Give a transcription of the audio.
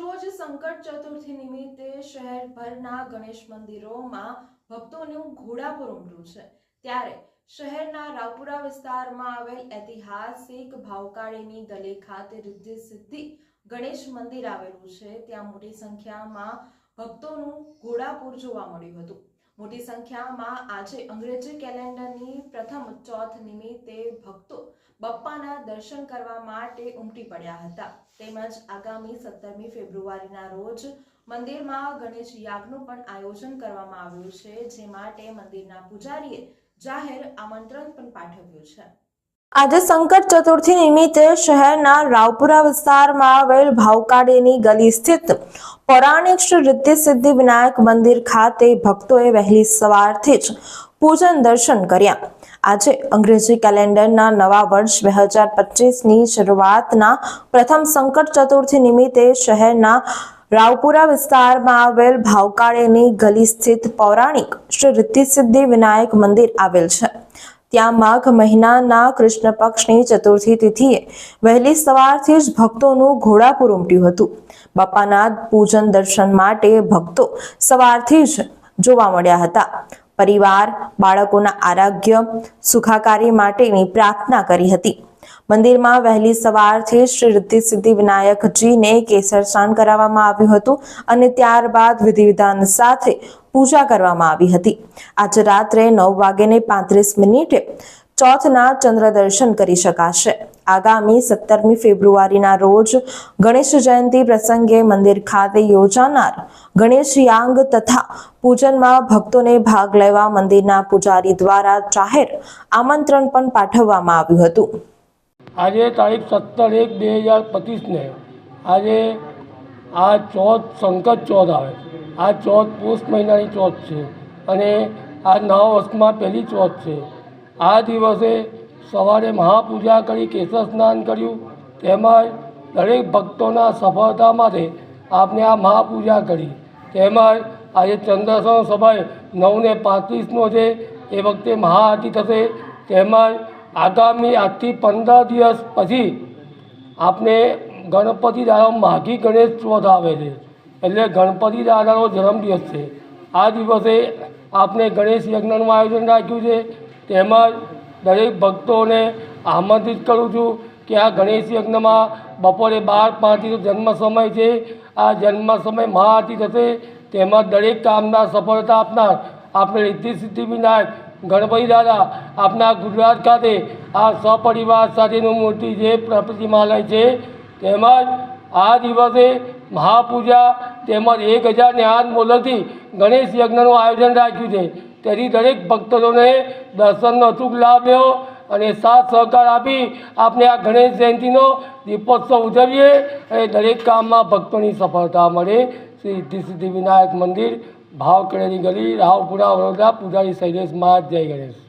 રોજ સંકટ ચતુર્થી નિમિત્તે શહેરભરના ગણેશ મંદિરોમાં ભક્તોનું ઘોડાપુર ઉમટ્યું છે. ત્યારે શહેરના રાવપુરા વિસ્તારમાં આવેલ ઐતિહાસિક ભાવકાળીની ગલી ખાતે રિદ્ધિ સિદ્ધિ ગણેશ મંદિર આવેલું છે. ત્યાં મોટી સંખ્યામાં ભક્તોનું ઘોડાપુર જોવા મળ્યું હતું. મોટી સંખ્યામાં આજે અંગ્રેજી કેલેન્ડરની પ્રથમ ચોથ નિમિત્તે ભક્તો બપ્પાના દર્શન કરવા માટે ઉમટી પડ્યા હતા. તેમજ આગામી સત્તરમી ફેબ્રુઆરીના રોજ મંદિરમાં ગણેશ યાગનું પણ આયોજન કરવામાં આવ્યું છે, જે માટે મંદિરના પૂજારીએ જાહેર આમંત્રણ પણ પાઠવ્યું છે. આજે સંકટ ચતુર્થી નિમિત્તે શહેરના રાવપુરા વિસ્તારમાં આવેલ ભાવકાડીની ગલી સ્થિત પૌરાણિક શ્રી રિદ્ધિ સિદ્ધિ વિનાયક મંદિર ખાતે ભક્તોએ વહેલી સવારથી જ પૂજન દર્શન કર્યા. આજે અંગ્રેજી કેલેન્ડરના નવા વર્ષ બે હજાર પચીસની શરૂઆતના પ્રથમ સંકટ ચતુર્થી નિમિત્તે શહેરના રાવપુરા વિસ્તારમાં આવેલ ભાવકાળીની ગલી સ્થિત પૌરાણિક શ્રી રિદ્ધિ સિદ્ધિ વિનાયક મંદિર આવેલ છે. ત્યાં માઘ મહિનાના કૃષ્ણ પક્ષની ચતુર્થી તિથિએ વહેલી સવારથી જ ભક્તોનું ઘોડાપુર ઉમટ્યું હતું. બાપાના પૂજન દર્શન માટે ભક્તો સવારથી જ જોવા મળ્યા હતા. પરિવાર, બાળકોના આરોગ્ય સુખાકારી માટેની પ્રાર્થના કરી હતી. મંદિરમાં વહેલી સવારથી શ્રી રિદ્ધિ સિદ્ધિ વિનાયકજીને કેસર સ્નાન કરાવવામાં આવ્યું હતું અને ત્યારબાદ વિધિવિધાન સાથે પૂજા કરવામાં આવી હતી. આજે રાત્રે નવ વાગ્યે પાંત્રીસ મિનિટે ચોથના ચંદ્ર દર્શન કરી શકાશે. આગામી સત્તરમી ફેબ્રુઆરીના રોજ ગણેશ જયંતિ પ્રસંગે મંદિર ખાતે યોજાનાર ગણેશ યાંગ તથા પૂજનમાં ભક્તોને ભાગ લેવા મંદિરના પૂજારી દ્વારા જાહેર આમંત્રણ પણ પાઠવવામાં આવ્યું હતું. આજે તારીખ સત્તર એક બે હજાર પચીસને આજે આ ચોથ સંકટ ચોથ આવે આ ચોથ પોષ મહિનાની ચોથ છે અને આ નવ વર્ષમાં પહેલી ચોથ છે. આ દિવસે સવારે મહાપૂજા કરી કેશર સ્નાન કર્યું તેમજ દરેક ભક્તોના સફળતા માટે આપને આ મહાપૂજા કરી. તેમજ આજે ચંદ્રસણ સમય નવને પાંત્રીસનો છે એ વખતે મહાઆરતી થશે તેમજ આગામી આજથી પંદર દિવસ પછી આપણે ગણપતિ દાદા માઘી ગણેશ ચોથ આવે છે. એટલે ગણપતિ દાદાનો જન્મદિવસ છે. આ દિવસે આપણે ગણેશ યજ્ઞનું આયોજન રાખ્યું છે. તેમજ દરેક ભક્તોને આમંત્રિત કરું છું કે આ ગણેશ યજ્ઞમાં બપોરે બાર પાંચથી જન્મ સમય છે. આ જન્મ સમય મહાઆરતી થશે. તેમજ દરેક કામના સફળતા આપનાર આપણે રિદ્ધિ સિદ્ધિ વિનાયક ગણપતિ દાદા, આપના ગુજરાત ખાતે આ સપરિવાર સાથેનું મૂર્તિ જે પ્રતિમાલય છે, તેમજ આ દિવસે મહાપૂજા તેમજ એક હજારને આઠ મોલકથી ગણેશ યજ્ઞનું આયોજન રાખ્યું છે. તેથી દરેક ભક્તોને દર્શનનો અચૂક લાભ લેવો અને સાથ સહકાર આપી આપણે આ ગણેશ જયંતિનો દીપોત્સવ ઉજવીએ અને દરેક કામમાં ભક્તોની સફળતા મળે. શ્રી સિદ્ધિ વિનાયક મંદિર ભાવકળેની ગલી રાવપુરા વડોદરા પૂજારી શૈલેષ મહારાજ જય ગણેશ.